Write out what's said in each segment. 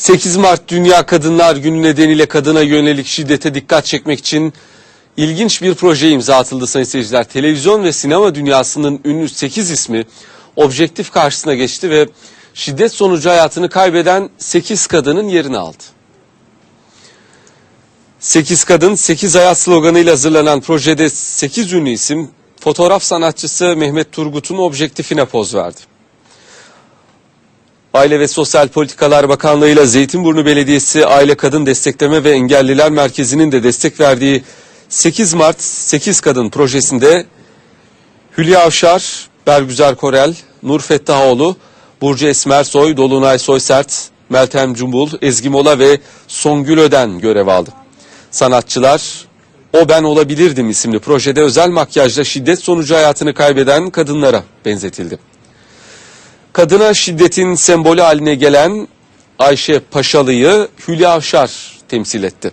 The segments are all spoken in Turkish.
8 Mart Dünya Kadınlar Günü nedeniyle kadına yönelik şiddete dikkat çekmek için ilginç bir proje imza atıldı sayın seyirciler. Televizyon ve sinema dünyasının ünlü 8 ismi objektif karşısına geçti ve şiddet sonucu hayatını kaybeden 8 kadının yerini aldı. 8 kadın 8 hayat sloganıyla hazırlanan projede 8 ünlü isim fotoğraf sanatçısı Mehmet Turgut'un objektifine poz verdi. Aile ve Sosyal Politikalar Bakanlığı ile Zeytinburnu Belediyesi Aile Kadın Destekleme ve Engelliler Merkezi'nin de destek verdiği 8 Mart 8 Kadın projesinde Hülya Avşar, Bergüzar Korel, Nur Fettahoğlu, Burcu Esmersoy, Dolunay Soysert, Meltem Cumbul, Ezgi Mola ve Songül Öden görev aldı. Sanatçılar O Ben Olabilirdim isimli projede özel makyajla şiddet sonucu hayatını kaybeden kadınlara benzetildi. Kadına şiddetin sembolü haline gelen Ayşe Paşalı'yı Hülya Avşar temsil etti.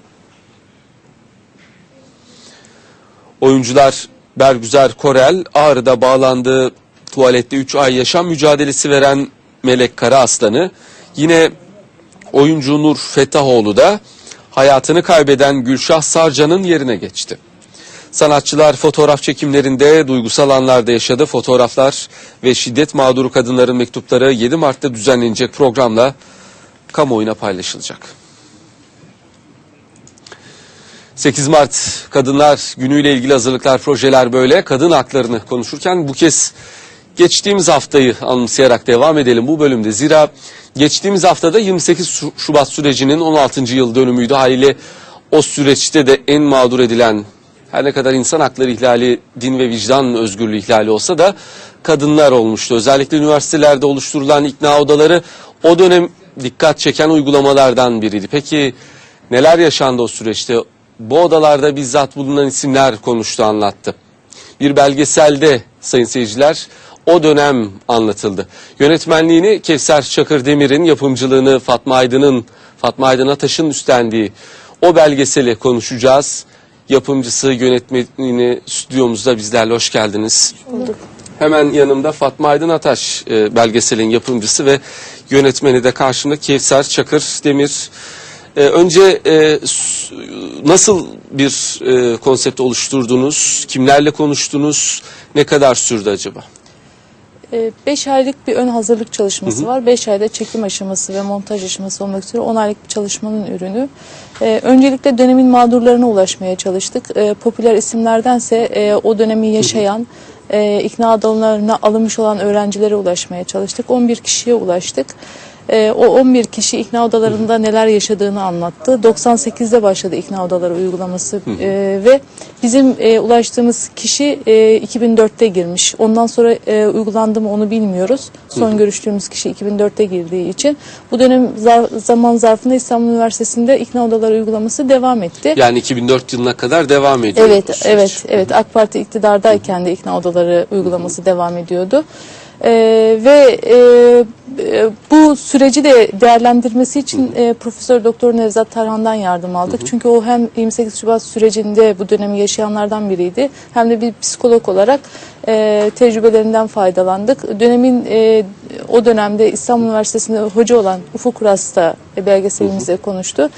Oyuncular Bergüzar Korel, Ağrı'da bağlandığı tuvalette 3 ay yaşam mücadelesi veren Melek Karaaslan'ı, yine oyuncu Nur Fettahoğlu da hayatını kaybeden Gülşah Sarcan'ın yerine geçti. Sanatçılar fotoğraf çekimlerinde duygusal anlarda yaşadı. Fotoğraflar ve şiddet mağduru kadınların mektupları 7 Mart'ta düzenlenecek programla kamuoyuna paylaşılacak. 8 Mart Kadınlar Günü'yle ilgili hazırlıklar, projeler böyle. Kadın haklarını konuşurken bu kez geçtiğimiz haftayı anımsayarak devam edelim bu bölümde. Zira geçtiğimiz haftada 28 Şu- Şubat sürecinin 16. yıl dönümüydü. Haliyle o süreçte de en mağdur edilen her ne kadar insan hakları ihlali, din ve vicdan özgürlüğü ihlali olsa da kadınlar olmuştu. Özellikle üniversitelerde oluşturulan ikna odaları o dönem dikkat çeken uygulamalardan biriydi. Peki neler yaşandı o süreçte? Bu odalarda bizzat bulunan isimler konuştu, anlattı. Bir belgeselde sayın seyirciler o dönem anlatıldı. Yönetmenliğini Kevser Çakır Demir'in yapımcılığını Fatma Aydın'ın Fatma Aydın Ataş'ın üstlendiği o belgeseli konuşacağız. Yapımcısı, yönetmenini stüdyomuzda bizlerle hoş geldiniz. Hemen yanımda Fatma Aydın Ataş e, belgeselin yapımcısı ve yönetmeni de karşımda Kevser Çakır Demir. E, önce e, nasıl bir e, konsept oluşturdunuz? Kimlerle konuştunuz? Ne kadar sürdü acaba? 5 aylık bir ön hazırlık çalışması var. 5 ayda çekim aşaması ve montaj aşaması olmak üzere 10 aylık bir çalışmanın ürünü. Ee, öncelikle dönemin mağdurlarına ulaşmaya çalıştık. Ee, popüler isimlerdense e, o dönemi yaşayan, e, ikna adamlarına alınmış olan öğrencilere ulaşmaya çalıştık. 11 kişiye ulaştık. Ee, o 11 kişi ikna odalarında neler yaşadığını anlattı. 98'de başladı ikna odaları uygulaması Ee, ve bizim e, ulaştığımız kişi e, 2004'te girmiş. Ondan sonra e, uygulandı mı onu bilmiyoruz. Son görüştüğümüz kişi 2004'te girdiği için. Bu dönem zar- zaman zarfında İstanbul Üniversitesi'nde ikna odaları uygulaması devam etti. Yani 2004 yılına kadar devam ediyor. Evet, evet, evet. AK Parti iktidardayken de ikna odaları uygulaması devam ediyordu. Ee, ve e, e, bu süreci de değerlendirmesi için e, Profesör Doktor Nevzat Tarhan'dan yardım aldık. Çünkü o hem 28 Şubat sürecinde bu dönemi yaşayanlardan biriydi. Hem de bir psikolog olarak e, tecrübelerinden faydalandık. Dönemin e, o dönemde İstanbul Üniversitesi'nde hoca olan Ufuk Uras da e, belgeselimizde konuştu.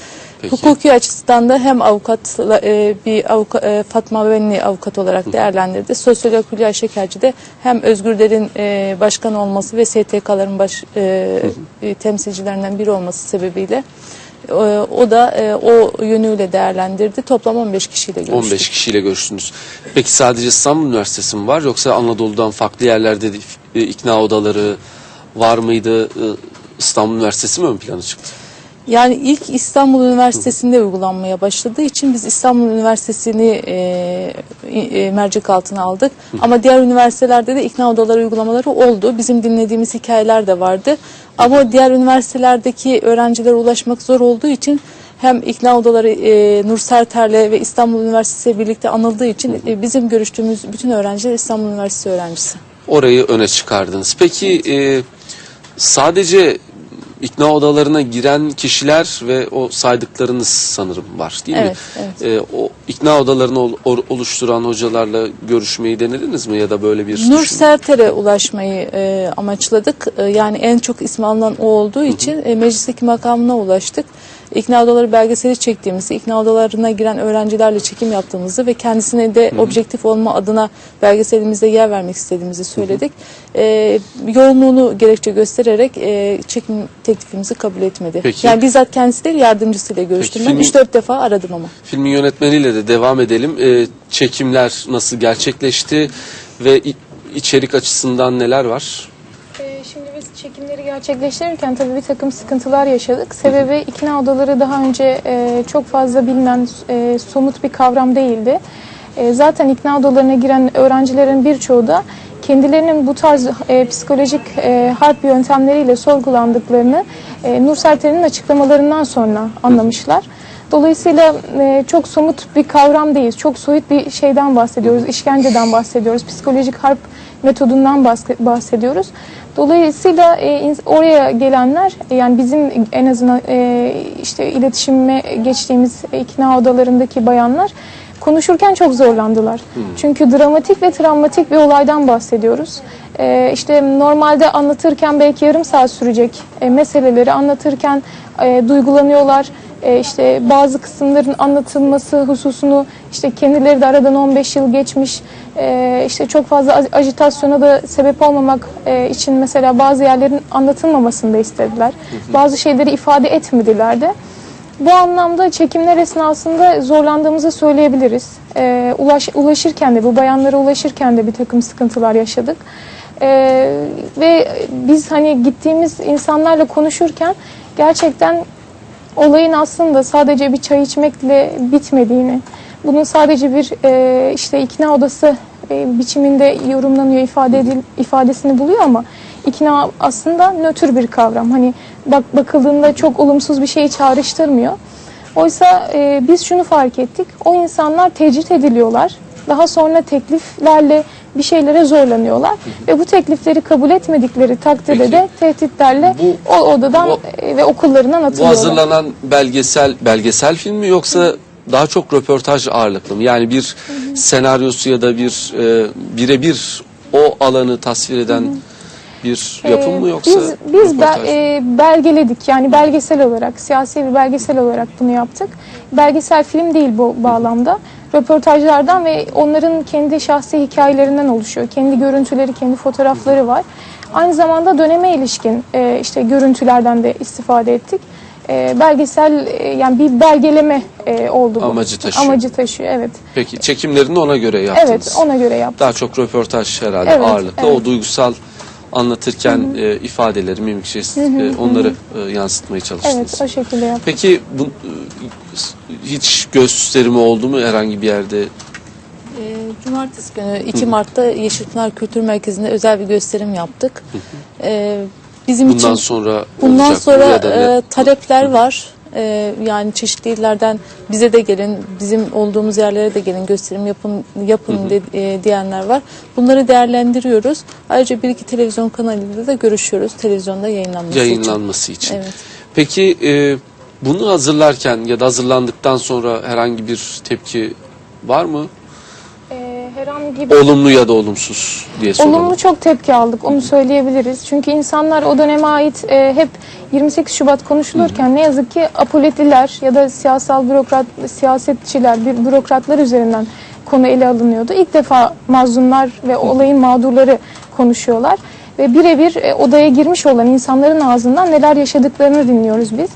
Peki. Hukuki açıdan da hem avukat e, bir avuka, e, Fatma Benli avukat olarak değerlendirdi. Sosyolog Hülya Şekerci de hem Özgürler'in e, başkan olması ve STK'ların baş e, e, temsilcilerinden biri olması sebebiyle e, o da e, o yönüyle değerlendirdi. Toplam 15 kişiyle görüştük. 15 kişiyle görüştünüz. Peki sadece İstanbul Üniversitesi mi var yoksa Anadolu'dan farklı yerlerde de e, ikna odaları var mıydı? İstanbul Üniversitesi mi ön plana çıktı? Yani ilk İstanbul Üniversitesi'nde uygulanmaya başladığı için biz İstanbul Üniversitesi'ni e, e, mercek altına aldık. Ama diğer üniversitelerde de ikna odaları uygulamaları oldu. Bizim dinlediğimiz hikayeler de vardı. Ama diğer üniversitelerdeki öğrencilere ulaşmak zor olduğu için hem ikna odaları e, Nur Serter'le ve İstanbul Üniversitesi birlikte anıldığı için e, bizim görüştüğümüz bütün öğrenciler İstanbul Üniversitesi öğrencisi. Orayı öne çıkardınız. Peki e, sadece ikna odalarına giren kişiler ve o saydıklarınız sanırım var değil Evet, mi? evet. Ee, o ikna odalarını ol- oluşturan hocalarla görüşmeyi denediniz mi ya da böyle bir Nur Serter'e ulaşmayı e, amaçladık. E, yani en çok ismi alınan o olduğu için e, meclisteki makamına ulaştık. İkna odaları belgeseli çektiğimizi, ikna odalarına giren öğrencilerle çekim yaptığımızı ve kendisine de objektif olma adına belgeselimizde yer vermek istediğimizi söyledik. E, yoğunluğunu gerekçe göstererek e, çekim teklifimizi kabul etmedi. Peki. Yani bizzat kendisi değil yardımcısıyla görüştüm. Peki, ben filmin- 3-4 defa aradım ama. Filmin yönetmeniyle de devam edelim. Ee, çekimler nasıl gerçekleşti ve içerik açısından neler var? Çekimleri gerçekleştirirken tabii bir takım sıkıntılar yaşadık. Sebebi ikna odaları daha önce e, çok fazla bilinen e, somut bir kavram değildi. E, zaten ikna odalarına giren öğrencilerin birçoğu da kendilerinin bu tarz e, psikolojik e, harp yöntemleriyle sorgulandıklarını e, Nur Serter'in açıklamalarından sonra anlamışlar. Dolayısıyla e, çok somut bir kavram değil, çok soyut bir şeyden bahsediyoruz, işkenceden bahsediyoruz, psikolojik harp metodundan bahs- bahsediyoruz. Dolayısıyla e, oraya gelenler yani bizim en azından e, işte iletişime geçtiğimiz ikna odalarındaki bayanlar konuşurken çok zorlandılar. Çünkü dramatik ve travmatik bir olaydan bahsediyoruz. E, işte normalde anlatırken belki yarım saat sürecek e, meseleleri anlatırken e, duygulanıyorlar. E, işte bazı kısımların anlatılması hususunu işte kendileri de aradan 15 yıl geçmiş e, işte çok fazla aj- ajitasyona da sebep olmamak e, için mesela bazı yerlerin anlatılmamasını da istediler. Bazı şeyleri ifade etmediler de. Bu anlamda çekimler esnasında zorlandığımızı söyleyebiliriz. E, ulaş, ulaşırken de bu bayanlara ulaşırken de bir takım sıkıntılar yaşadık. E, ve biz hani gittiğimiz insanlarla konuşurken gerçekten olayın aslında sadece bir çay içmekle bitmediğini, bunun sadece bir e, işte ikna odası e, biçiminde yorumlanıyor, ifade edil, ifadesini buluyor ama ikna aslında nötr bir kavram. Hani bak bakıldığında çok olumsuz bir şeyi çağrıştırmıyor. Oysa e, biz şunu fark ettik. O insanlar tecrit ediliyorlar. Daha sonra tekliflerle bir şeylere zorlanıyorlar ve bu teklifleri kabul etmedikleri takdirde Peki. de tehditlerle Bu- o odadan bu- e, ve okullarından Bu atılıyorlar. hazırlanan belgesel belgesel film mi yoksa daha çok röportaj ağırlıklı mı? Yani bir senaryosu ya da bir e, birebir o alanı tasvir eden bir yapım mı Ee, yoksa biz biz be- e, belgeledik yani belgesel olarak siyasi bir belgesel olarak bunu yaptık. Belgesel film değil bu bağlamda. Röportajlardan ve onların kendi şahsi hikayelerinden oluşuyor. Kendi görüntüleri, kendi fotoğrafları var. Aynı zamanda döneme ilişkin e, işte görüntülerden de istifade ettik. E, belgesel e, yani bir belgeleme e, oldu bu. Amacı taşıyor. Amacı taşıyor evet. Peki çekimlerini ona göre yaptınız. Evet ona göre yaptık. Daha çok röportaj herhalde Evet, ağırlıklı. evet. O duygusal anlatırken e, ifadeleri, mimik jest, e, onları e, yansıtmaya çalıştınız. Evet o şekilde yaptık. Peki bu, e, hiç gösterimi oldu mu herhangi bir yerde? E, Cumartesi günü 2 Mart'ta Yeşilpınar Kültür Merkezi'nde özel bir gösterim yaptık. E, bizim Bundan için sonra bundan sonra e, talepler var. E, yani çeşitli illerden bize de gelin, bizim olduğumuz yerlere de gelin, gösterim yapın yapın de- e, diyenler var. Bunları değerlendiriyoruz. Ayrıca bir iki televizyon kanalıyla da görüşüyoruz. Televizyonda yayınlanması için. yayınlanması için. Evet. Peki e, bunu hazırlarken ya da hazırlandıktan sonra herhangi bir tepki var mı? Herhangi bir Olumlu ya da olumsuz diye soralım. Olumlu çok tepki aldık onu söyleyebiliriz. Çünkü insanlar o döneme ait e, hep 28 Şubat konuşulurken ne yazık ki apolitiler ya da siyasal bürokrat, siyasetçiler, bir bürokratlar üzerinden konu ele alınıyordu. İlk defa mazlumlar ve olayın mağdurları konuşuyorlar. Ve birebir e, odaya girmiş olan insanların ağzından neler yaşadıklarını dinliyoruz biz.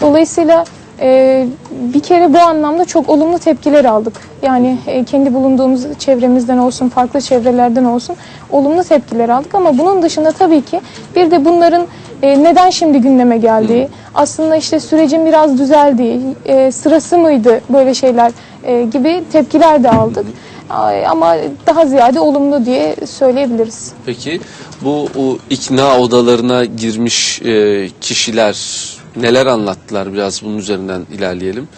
Dolayısıyla e, bir kere bu anlamda çok olumlu tepkiler aldık. Yani e, kendi bulunduğumuz çevremizden olsun, farklı çevrelerden olsun olumlu tepkiler aldık. Ama bunun dışında tabii ki bir de bunların e, neden şimdi gündeme geldiği, aslında işte sürecin biraz düzeldiği, e, sırası mıydı böyle şeyler e, gibi tepkiler de aldık. Ama daha ziyade olumlu diye söyleyebiliriz. Peki bu o, ikna odalarına girmiş e, kişiler neler anlattılar? Biraz bunun üzerinden ilerleyelim.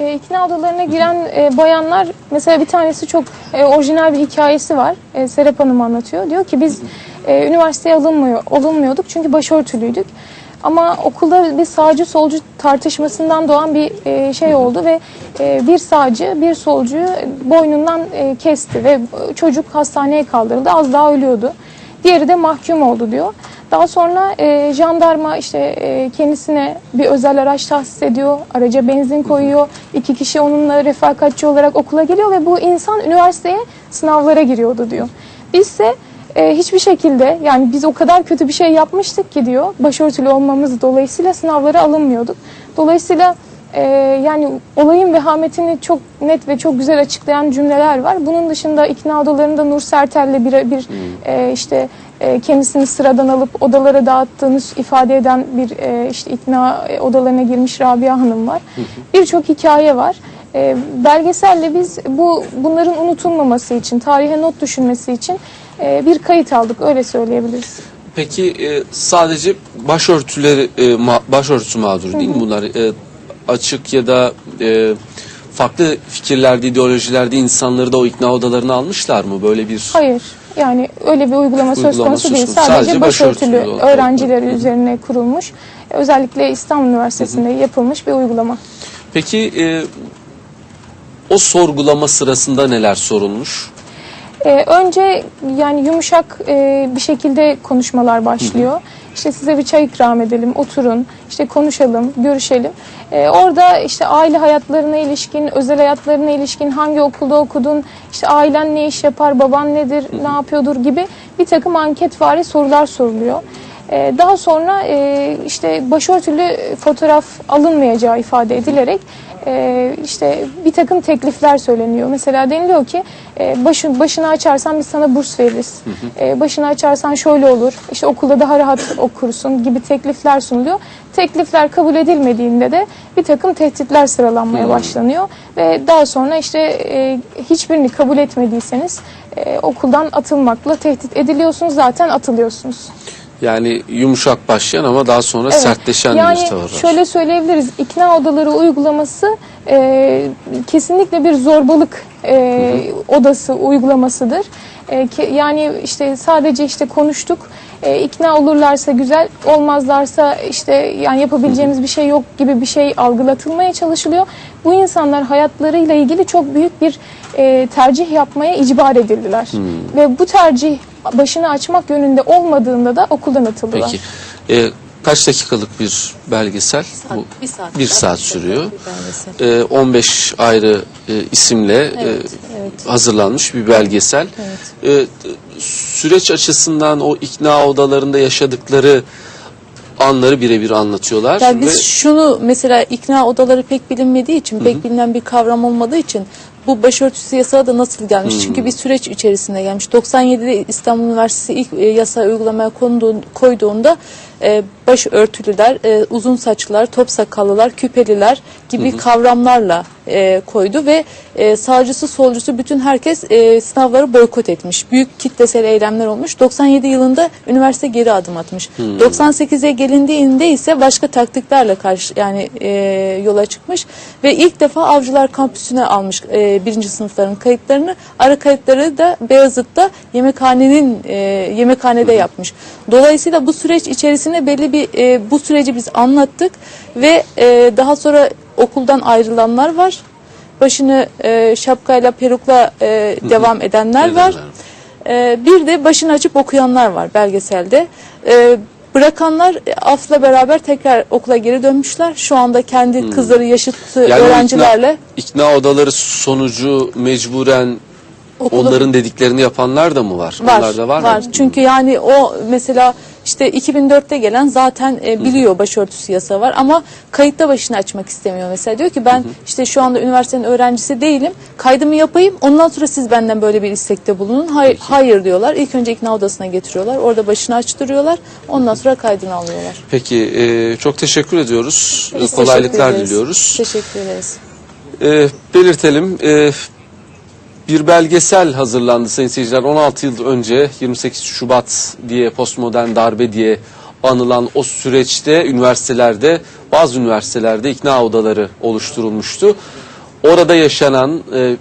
E, ikna odalarına giren e, bayanlar mesela bir tanesi çok e, orijinal bir hikayesi var. E, Serap Hanım anlatıyor. Diyor ki biz e, üniversiteye alınmıyor, alınmıyorduk çünkü başörtülüydük. Ama okulda bir sağcı solcu tartışmasından doğan bir e, şey oldu ve e, bir sağcı bir solcuyu boynundan e, kesti ve çocuk hastaneye kaldırıldı. Az daha ölüyordu. Diğeri de mahkum oldu diyor. Daha sonra e, jandarma işte e, kendisine bir özel araç tahsis ediyor. Araca benzin koyuyor. İki kişi onunla refakatçi olarak okula geliyor ve bu insan üniversiteye sınavlara giriyordu diyor. Bizse e, hiçbir şekilde yani biz o kadar kötü bir şey yapmıştık ki diyor. Başörtülü olmamız dolayısıyla sınavlara alınmıyorduk. Dolayısıyla e, yani olayın vehametini çok net ve çok güzel açıklayan cümleler var. Bunun dışında ikna odalarında Nur Sertel'le bir, bir e, işte e, kendisini sıradan alıp odalara dağıttığını ifade eden bir e, işte ikna e, odalarına girmiş Rabia Hanım var. Birçok hikaye var. E, belgeselle biz bu bunların unutulmaması için, tarihe not düşünmesi için e, bir kayıt aldık öyle söyleyebiliriz. Peki e, sadece başörtüleri e, ma- başörtüsü mağduru değil mi bunlar? E, açık ya da e, farklı fikirlerde, ideolojilerde insanları da o ikna odalarına almışlar mı? Böyle bir Hayır. Yani öyle bir uygulama, söz Uygulama konusu değil. Sadece, Sadece başörtülü başörtülü olarak. öğrenciler üzerine kurulmuş. Özellikle İstanbul Üniversitesi'nde yapılmış bir uygulama. Peki e, o sorgulama sırasında neler sorulmuş? Ee, önce yani yumuşak e, bir şekilde konuşmalar başlıyor. İşte size bir çay ikram edelim, oturun, işte konuşalım, görüşelim. Ee, orada işte aile hayatlarına ilişkin, özel hayatlarına ilişkin, hangi okulda okudun, işte ailen ne iş yapar, baban nedir, ne yapıyordur gibi bir takım anketvari sorular soruluyor. Ee, daha sonra e, işte başörtülü fotoğraf alınmayacağı ifade edilerek e, işte bir takım teklifler söyleniyor. Mesela deniliyor ki e, başın, başını açarsan biz sana burs veririz. E, başını açarsan şöyle olur. İşte okulda daha rahat okursun gibi teklifler sunuluyor. Teklifler kabul edilmediğinde de bir takım tehditler sıralanmaya başlanıyor ve daha sonra işte e, hiçbirini kabul etmediyseniz e, okuldan atılmakla tehdit ediliyorsunuz zaten atılıyorsunuz. Yani yumuşak başlayan ama daha sonra Evet. sertleşen yani bir tavır var. şöyle söyleyebiliriz. İkna odaları uygulaması e, kesinlikle bir zorbalık e, odası uygulamasıdır. E, ke- yani işte sadece işte konuştuk. E, ikna olurlarsa güzel, olmazlarsa işte yani yapabileceğimiz bir şey yok gibi bir şey algılatılmaya çalışılıyor. Bu insanlar hayatlarıyla ilgili çok büyük bir e, tercih yapmaya icbar edildiler. Ve bu tercih başını açmak yönünde olmadığında da okuldan atıldılar. Peki. E, kaç dakikalık bir belgesel? Bu bir saat. bir saat sürüyor. Bir belgesel. E, 15 ayrı e, isimle e, Evet, evet. hazırlanmış bir belgesel. E, süreç açısından o ikna odalarında yaşadıkları anları birebir anlatıyorlar. Yani biz ve şunu mesela ikna odaları pek bilinmediği için, pek bilinen bir kavram olmadığı için bu başörtüsü yasağı da nasıl gelmiş? Çünkü bir süreç içerisinde gelmiş. 97'de İstanbul Üniversitesi ilk e, yasa uygulamaya konduğu, koyduğunda e, başörtülüler, e, uzun saçlılar, top sakallılar, küpeliler gibi kavramlarla e, koydu ve e, sağcısı solcusu bütün herkes e, sınavları boykot etmiş. Büyük kitlesel eylemler olmuş. 97 yılında üniversite geri adım atmış. 98'e gelindiğinde ise başka taktiklerle karşı yani e, yola çıkmış ve ilk defa Avcılar Kampüsü'ne almış e, birinci sınıfların kayıtlarını. Ara kayıtları da Beyazıt'ta yemekhanenin e, yemekhanede yapmış. Dolayısıyla bu süreç içerisinde belli bir e, bu süreci biz anlattık ve e, daha sonra okuldan ayrılanlar var. Başını e, şapkayla perukla e, devam edenler var. E, bir de başını açıp okuyanlar var belgeselde. E, bırakanlar e, afla beraber tekrar okula geri dönmüşler. Şu anda kendi kızları yaşıtı Yani o öğrencilerle ikna, ikna odaları sonucu mecburen okula onların dediklerini yapanlar da mı var? Var, Onlar da var, var. mı? Çünkü yani o mesela işte 2004'te gelen zaten e, biliyor başörtüsü yasağı var ama kayıtta başını açmak istemiyor mesela. Diyor ki ben işte şu anda üniversitenin öğrencisi değilim. Kaydımı yapayım. Ondan sonra siz benden böyle bir istekte bulunun. Hayır, hayır diyorlar. İlk önce ikna odasına getiriyorlar. Orada başını açtırıyorlar. Ondan sonra kaydını alıyorlar. Peki e, çok teşekkür ediyoruz. Biz Kolaylıklar teşekkür ederiz. diliyoruz. Teşekkür ederiz. E, belirtelim. e, bir belgesel hazırlandı sayın seyirciler. 16 yıl önce 28 Şubat diye postmodern darbe diye anılan o süreçte üniversitelerde bazı üniversitelerde ikna odaları oluşturulmuştu. Orada yaşanan e,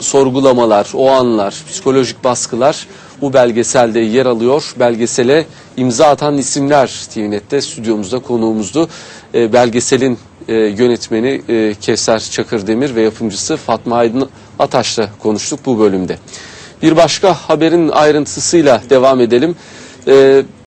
sorgulamalar, o anlar, psikolojik baskılar bu belgeselde yer alıyor. Belgesele imza atan isimler TVNet'te stüdyomuzda konuğumuzdu. E, belgeselin e, yönetmeni e, Kevser Çakırdemir ve yapımcısı Fatma Aydın Ataş'la konuştuk bu bölümde. Bir başka haberin ayrıntısıyla devam edelim. E,